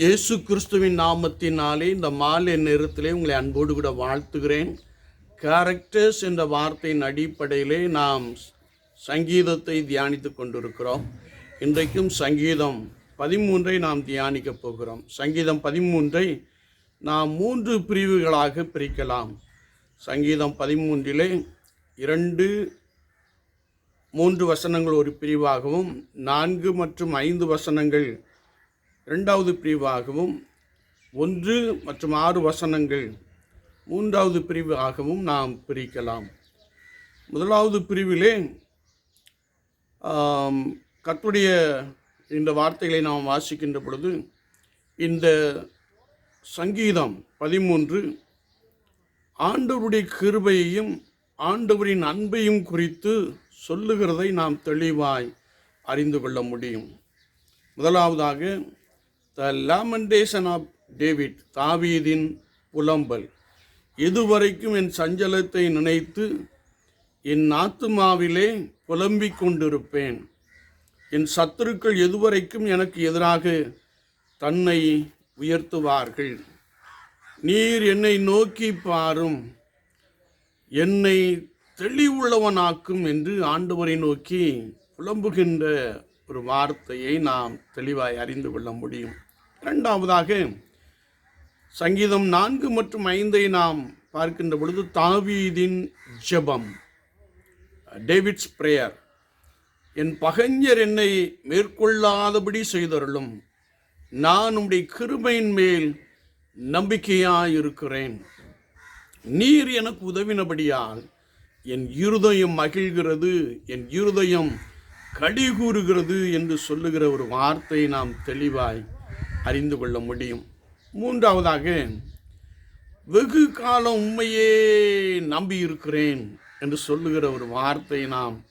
இயேசு கிறிஸ்துவின் நாமத்தினாலே இந்த மாலை நேரத்திலே உங்களை அன்போடு கூட வாழ்த்துகிறேன். கேரக்டர்ஸ் என்ற வார்த்தையின் அடிப்படையிலே நாம் சங்கீதத்தை தியானித்து கொண்டிருக்கிறோம். இன்றைக்கும் சங்கீதம் பதிமூன்றை நாம் தியானிக்கப் போகிறோம். சங்கீதம் பதிமூன்றை நாம் மூன்று பிரிவுகளாக பிரிக்கலாம். சங்கீதம் பதிமூன்றிலே இரண்டு மூன்று வசனங்கள் ஒரு பிரிவாகவும் நான்கு மற்றும் ஐந்து வசனங்கள் இரண்டாவது பிரிவாகவும் ஒன்று மற்றும் ஆறு வசனங்கள் மூன்றாவது பிரிவு ஆகவும் நாம் பிரிக்கலாம். முதலாவது பிரிவிலே கத்துடைய இந்த வார்த்தைகளை நாம் வாசிக்கின்ற பொழுது இந்த சங்கீதம் பதிமூன்று ஆண்டவருடைய கிருபையையும் ஆண்டவரின் அன்பையும் குறித்து சொல்லுகிறதை நாம் தெளிவாய் அறிந்து கொள்ள முடியும். முதலாவதாக த லாமெண்டேஷன் ஆஃப் டேவிட் தாவீதின் புலம்பல். இதுவரைக்கும் என் சஞ்சலத்தை நினைத்து என் ஆத்துமாவிலே புலம்பிக் கொண்டிருப்பேன். என் சத்துருக்கள் எதுவரைக்கும் எனக்கு எதிராக தன்னை உயர்த்துவார்கள். நீர் என்னை நோக்கி பாரும். என்னை தெளிவுள்ளவனாக்கும் என்று ஆண்டவரை நோக்கி புலம்புகின்ற ஒரு வார்த்தையை நாம் தெளிவாய் அறிந்து கொள்ள முடியும். இரண்டாவதாக சங்கீதம் நான்கு மற்றும் ஐந்தை நாம் பார்க்கின்ற பொழுது தாவீதின் ஜெபம் டேவிட்ஸ் பிரேயர். என் பகைஞர் என்னை மேற்கொள்ளாதபடி செய்தருளும் நான் உம்முடைய கிருபையின் மேல் நம்பிக்கையாயிருக்கிறேன். நீர் எனக்கு உதவினபடியால் என் இருதயம் மகிழ்கிறது என் இருதயம் கடி கூறுகிறது என்று சொல்லுகிற ஒரு வார்த்தையை நாம் தெளிவாய் அறிந்து கொள்ள முடியும். மூன்றாவதாக வெகு காலம் உண்மையே நம்பியிருக்கிறேன் என்று சொல்லுகிற ஒரு வார்த்தையை நாம்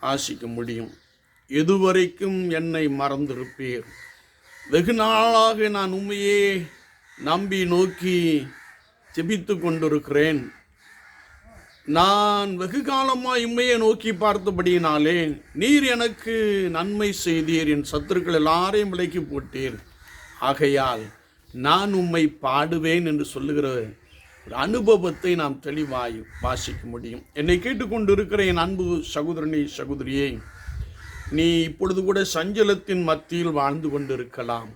ஆசிக்க முடியும். எதுவரைக்கும் என்னை மறந்திருப்பீர். வெகு நாளாக நான் உண்மையே நம்பி நோக்கி ஜெபித்து கொண்டிருக்கிறேன். நான் வெகு காலமாக இம்மையை நோக்கி பார்த்தபடியினாலே நீர் எனக்கு நன்மை செய்தீர் என் சத்துருக்கள் எல்லாரையும் விலக்கி போட்டீர். ஆகையால் நான் உம்மை பாடுவேன் என்று சொல்லுகிற ஒரு அனுபவத்தை நாம் தெளிவாய் வாசிக்க முடியும். என்னை கேட்டுக்கொண்டிருக்கிற என் அன்பு சகோதரனி சகோதரியே நீ இப்பொழுது கூட சஞ்சலத்தின் மத்தியில் வாழ்ந்து கொண்டிருக்கலாம்.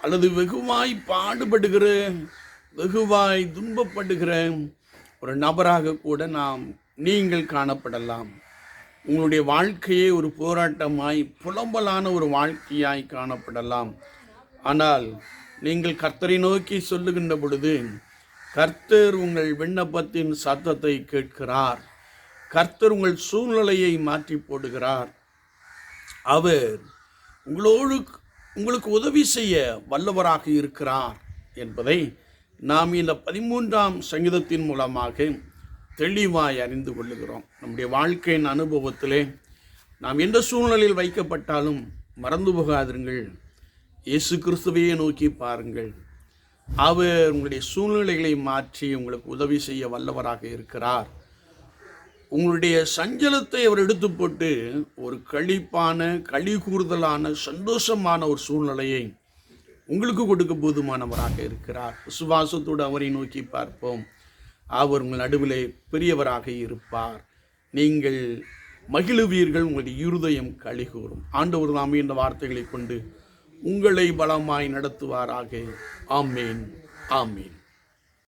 அல்லது வெகுவாய் பாடுபடுகிற வெகுவாய் துன்பப்படுகிற ஒரு நபராக கூட நாம் நீங்கள் காணப்படலாம். உங்களுடைய வாழ்க்கையே ஒரு போராட்டமாய் புலம்பலான ஒரு வாழ்க்கையாய் காணப்படலாம். ஆனால் நீங்கள் கர்த்தரை நோக்கி சொல்லுகின்ற பொழுது கர்த்தர் உங்கள் விண்ணப்பத்தின் சத்தத்தை கேட்கிறார். கர்த்தர் உங்கள் சூழ்நிலையை மாற்றி போடுகிறார். அவர் உங்களோடு உங்களுக்கு உதவி செய்ய வல்லவராக இருக்கிறார் என்பதை நாம் இந்த பதிமூன்றாம் சங்கீதத்தின் மூலமாக தெளிவாய் அறிந்து கொள்ளுகிறோம். நம்முடைய வாழ்க்கையின் அனுபவத்திலே நாம் எந்த சூழ்நிலையில் வைக்கப்பட்டாலும் மறந்து போகாதிருங்கள். இயேசு கிறிஸ்துவையே நோக்கி பாருங்கள். அவர் உங்களுடைய சூழ்நிலைகளை மாற்றி உங்களுக்கு உதவி செய்ய வல்லவராக இருக்கிறார். உங்களுடைய சஞ்சலத்தை அவர் எடுத்து போட்டு ஒரு களிப்பான களி கூறுதலான சந்தோஷமான ஒரு சூழ்நிலையை உங்களுக்கு கொடுக்க போதுமானவராக இருக்கிறார். விசுவாசத்தோடு அவரை நோக்கி பார்ப்போம். அவர் உங்கள் நடுவிலே பெரியவராக இருப்பார். நீங்கள் மகிழுவீர்கள் உங்களுடைய இருதயம் கழிகூறும் ஆண்டவர் தாமே இந்த வார்த்தைகளை கொண்டு உங்களை பலமாய் நடத்துவாராக. ஆமேன் ஆமேன்.